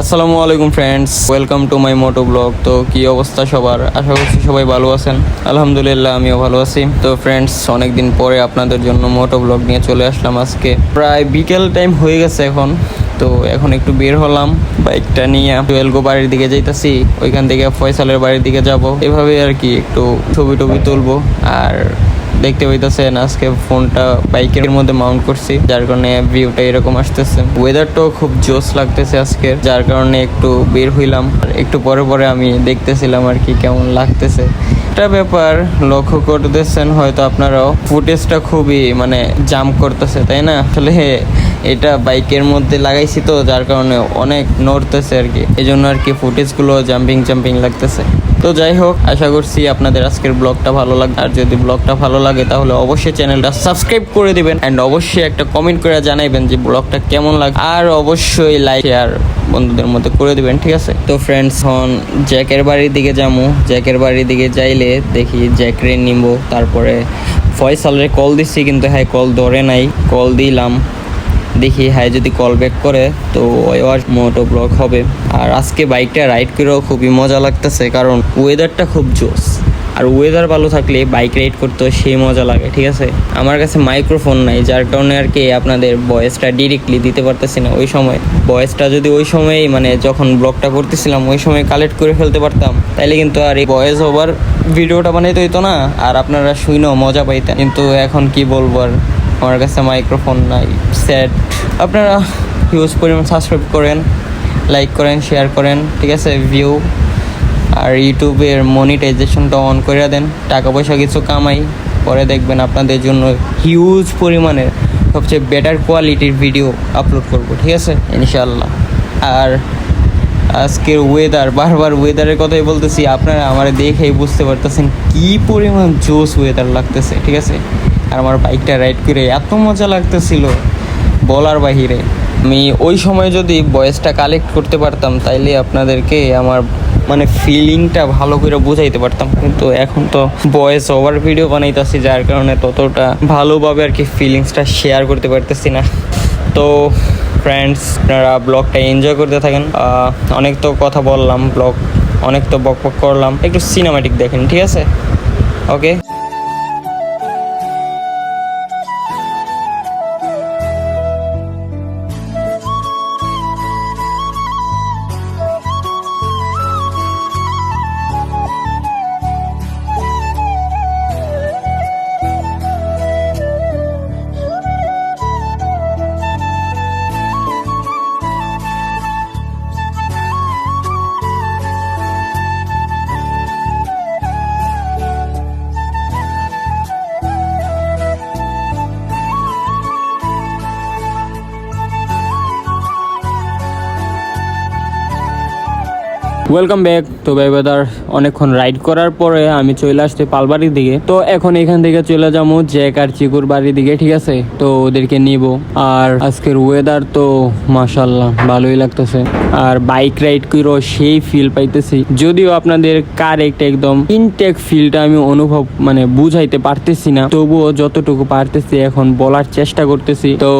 আসসালামু আলাইকুম friends welcome to my moto vlog তো কি অবস্থা সবার? আশা করছি সবাই ভালো আছেন। আলহামদুলিল্লাহ, আমিও ভালো আছি। তো ফ্রেন্ডস অনেকদিন পরে আপনাদের জন্য মোটো ব্লগ নিয়ে চলে আসলাম আজকে। প্রায় বিকেল টাইম হয়ে গেছে এখন। তো এখন একটু বের হলাম বাইকটা নিয়ে। টুয়েলগো বাড়ির দিকে যাইতাছি, ওইখান থেকে ফয়সালের বাড়ির দিকে যাব। এভাবে আর কি একটু ছবি টবি তুলবো। আর দেখতে পাইতেছেন, আজকে ফোনটা বাইকের মধ্যে মাউন্ট করছি, যার কারণে ভিউটা এরকম আসতেছে। ওয়েদারটাও খুব জোস লাগতেছে আজকে যার কারণে একটু বের হইলাম একটু পরে পরে আমি দেখতেছিলাম আর কি কেমন লাগতেছে। একটা ব্যাপার লক্ষ্য করতেছেন হয়তো আপনারাও ফুটেজটা খুবই মানে জাম্প করতেছে, তাই না? আসলে এটা বাইকের মধ্যে লাগাইছি তো, যার কারণে অনেক নড়তেছে আর কি। এই জন্য আর কি ফুটেজগুলো জাম্পিং জাম্পিং লাগতেছে। তো যাই হোক, আশা করছি আপনাদের আজকের ব্লগটা ভালো লাগবে আর যদি ব্লগটা ভালো লাগে তাহলে অবশ্যই চ্যানেলটা সাবস্ক্রাইব করে দিবেন। অ্যান্ড অবশ্যই একটা কমেন্ট করে জানাইবেন যে ব্লগটা কেমন লাগে আর অবশ্যই লাইক শেয়ার বন্ধুদের মধ্যে করে দিবেন, ঠিক আছে? তো ফ্রেন্ডস হন জ্যাকের বাড়ির দিকে যাব জ্যাকের বাড়ির দিকে যাইলে দেখি জ্যাকরে নিবো তারপরে ফয়সালরে কল দিচ্ছি কিন্তু হ্যাঁ কল ধরে নাই। কল দিলাম। দেখি হ্যাঁ যদি কল ব্যাক করে, তো ওয়ার মোটো ব্লগ হবে। আর আজকে বাইকটা রাইড করেও খুবই মজা লাগতেছে, কারণ ওয়েদারটা খুব জোস আর ওয়েদার ভালো থাকলে বাইক রাইড করতেও সেই মজা লাগে, ঠিক আছে? আমার কাছে মাইক্রোফোন নাই, যার কারণে আর কি আপনাদের ভয়েসটা ডিরেক্টলি দিতে পারতেছি না ওই সময়। ভয়েসটা যদি ওই সময়ই মানে যখন ব্লগটা করতেছিলাম, ওই সময় কালেক্ট করে ফেলতে পারতাম, তাইলে কিন্তু আর এই ভয়েস ওভার ভিডিওটা বানাইতে হইতো না, আর আপনারা শুনেও মজা পাইতেন। কিন্তু এখন কি বলব আর? আমার কাছে মাইক্রোফোন নাই সেট আপনারা হিউজ পরিমাণ সাবস্ক্রাইব করেন লাইক করেন শেয়ার করেন, ঠিক আছে? ভিউ আর ইউটিউবের মনিটাইজেশনটা অন করে দেন। টাকা পয়সা কিছু কামাই, পরে দেখবেন আপনাদের জন্য হিউজ পরিমাণের সবচেয়ে বেটার কোয়ালিটির ভিডিও আপলোড করব, ঠিক আছে? ইনশাল্লাহ আর আজকের ওয়েদার বারবার ওয়েদারের কথাই বলতেছি, আপনারা আমার দেখেই বুঝতে পারতেছেন কি পরিমাণ জোস ওয়েদার লাগতেছে, ঠিক আছে? আর আমার বাইকটা রাইড করে এত মজা লাগতেছিল বলার বাহিরে। আমি ওই সময় যদি ভয়েসটা কালেক্ট করতে পারতাম, তাইলে আপনাদেরকে আমার মানে ফিলিংটা ভালো করে বুঝাইতে পারতাম। কিন্তু এখন তো ভয়েস ওভার ভিডিও বানাইতেছি, যার কারণে ততটা ভালোভাবে আর কি ফিলিংসটা শেয়ার করতে পারতেছি না। তো ফ্রেন্ডস আপনারা ব্লগটা এনজয় করতে থাকেন। অনেক তো কথা বললাম ব্লগ অনেক তো বক বক করলাম। একটু সিনেমাটিক দেখেন, ঠিক আছে? ওকে ওয়েলকাম ব্যাক তো ভাই বেদার অনেকক্ষণ রাইড করার পরে আমি চলে আসছি পালবাড়ির দিকে। তো এখন এখান থেকে চলে যাব জ্যাক আর চিকুর বাড়ির দিকে, ঠিক আছে? তো ওদেরকে নিব। আর আজকের ওয়েদার তো মাশাল্লাহ ভালোই লাগতেছে। আর বাইক রাইড করেও সেই ফিল পাইতেছি। যদিও আপনাদের কারেক্ট একদম ইনটেক ফিলটা আমি অনুভব মানে বুঝাইতে পারতেছি না। তবুও যতটুকু পারতেছি এখন বলার চেষ্টা করতেছি। তো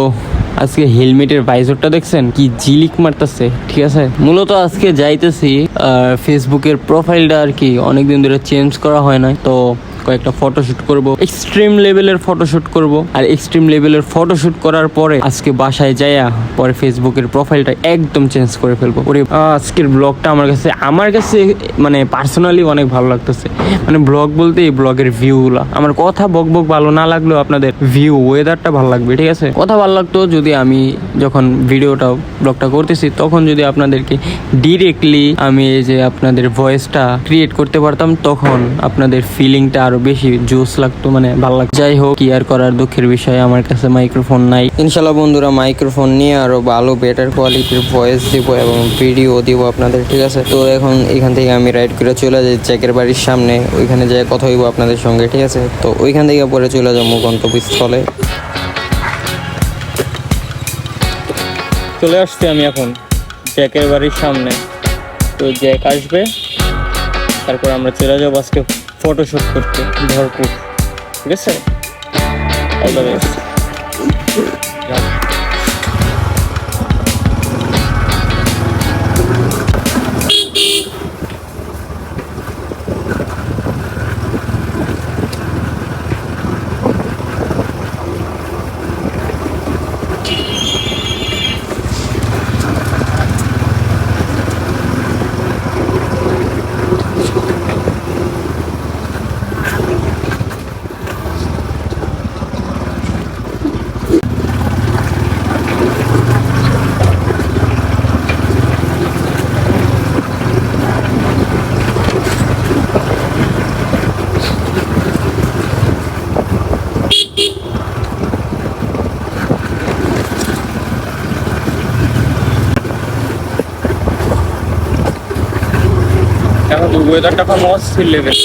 আজকে হেলমেটের ভাইজরটা দেখছেন? কি জিলিক মারতেছে, ঠিক আছে? মূলত আজকে যাইতেছি আর ফেসবুকের প্রোফাইলটা আর কি অনেকদিন ধরে চেঞ্জ করা হয় না তো কয়েকটা ফটোশুট করব। এক্সট্রিম লেভেলের ফটোশুট করব। আর এক্সট্রিম লেভেলের ফটোশুট করার পরে আজকে বাসায় যাইয়া পরে ফেসবুকের প্রোফাইলটা একদম চেঞ্জ করে ফেলব। ওরে, আজকের ব্লগটা আমার কাছে আমার কাছে মানে পার্সোনালি অনেক ভালো লাগতেছে। মানে ব্লগ বলতে এই ব্লগের ভিউগুলো আমার কথা বক বক ভালো না লাগলেও আপনাদের ভিউ ওয়েদারটা ভালো লাগবে, ঠিক আছে? কথা ভালো লাগতো যদি আমি যখন ভিডিওটা ব্লগটা করতেছি, তখন যদি আপনাদেরকে ডিরেক্টলি আমি এই যে আপনাদের ভয়েসটা ক্রিয়েট করতে পারতাম, তখন আপনাদের ফিলিংটা আরও বেশি জোস লাগতো মানে ভালো লাগতো। যাই হোক, কি আর করার দুঃখের বিষয়, আমার কাছে মাইক্রোফোন নাই। ইনশাল্লাহ বন্ধুরা মাইক্রোফোন নিয়ে আরও ভালো বেটার কোয়ালিটির ভয়েস দিব এবং ভিডিও দিব আপনাদের, ঠিক আছে? তো এখন এখান থেকে আমি রাইড করে চলে যাই চেকের বাড়ির সামনে। ওইখানে যাই কথা হইব আপনাদের সঙ্গে, ঠিক আছে? তো ওইখান থেকে পরে চলে যাব গন্তব্যস্থলে। চলে আসছি আমি এখন, জ্যাকের বাড়ির সামনে। তো জ্যাক আসবে, তারপর আমরা চলে যাব আজকে ফটোশুট করতে ভরপুর ঠিক আছে? অল দ্য বেস্ট এখন তো ওয়েদারটা কোনো অস্থির লেভেল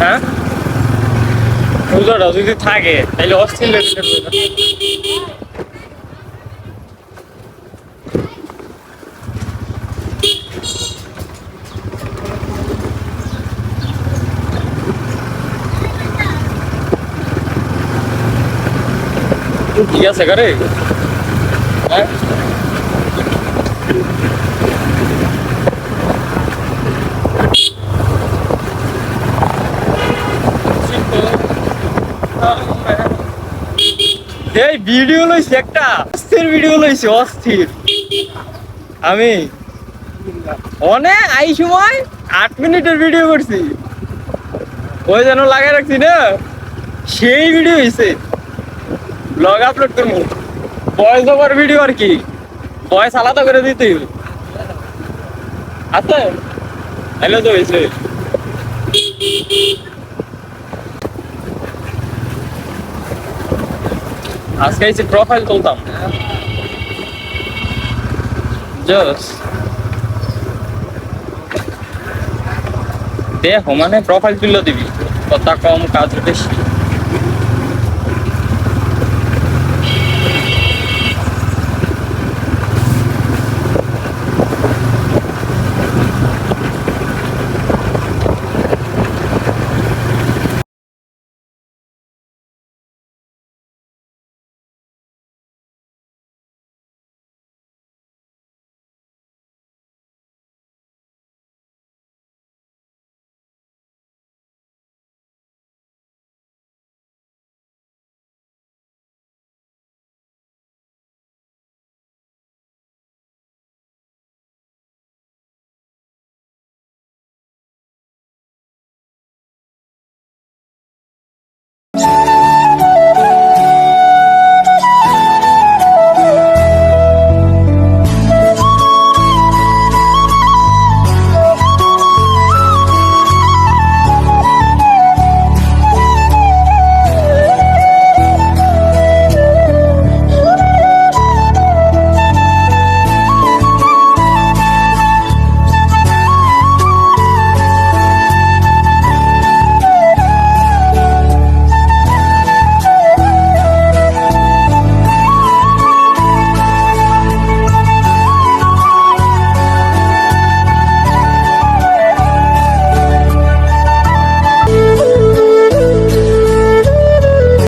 হ্যাঁ? ওয়েদারটা যদি থাকে তাহলে অস্থির লেভেলের ওয়েদার ঠিক আছে করে হ্যাঁ? এই ভিডিও লইছি একটা অস্থির ভিডিও লইছি, অস্থির। আমি অনেক আই সময় আট মিনিটের ভিডিও করছি। ওই যেন লাগাই রাখছি না, সেই ভিডিও হয়েছে ব্লগ আপলোড করব। ভয়েস ওভার ভিডিও আর কি। ভয়েস আলাদা করে দিতে। আছে? হ্যালো তো হয়েছে আজকে এসে প্রোফাইল তুলতাম। জস দেখো মানে প্রোফাইল তুলে দিবি। কথা কম কাজ বেশি।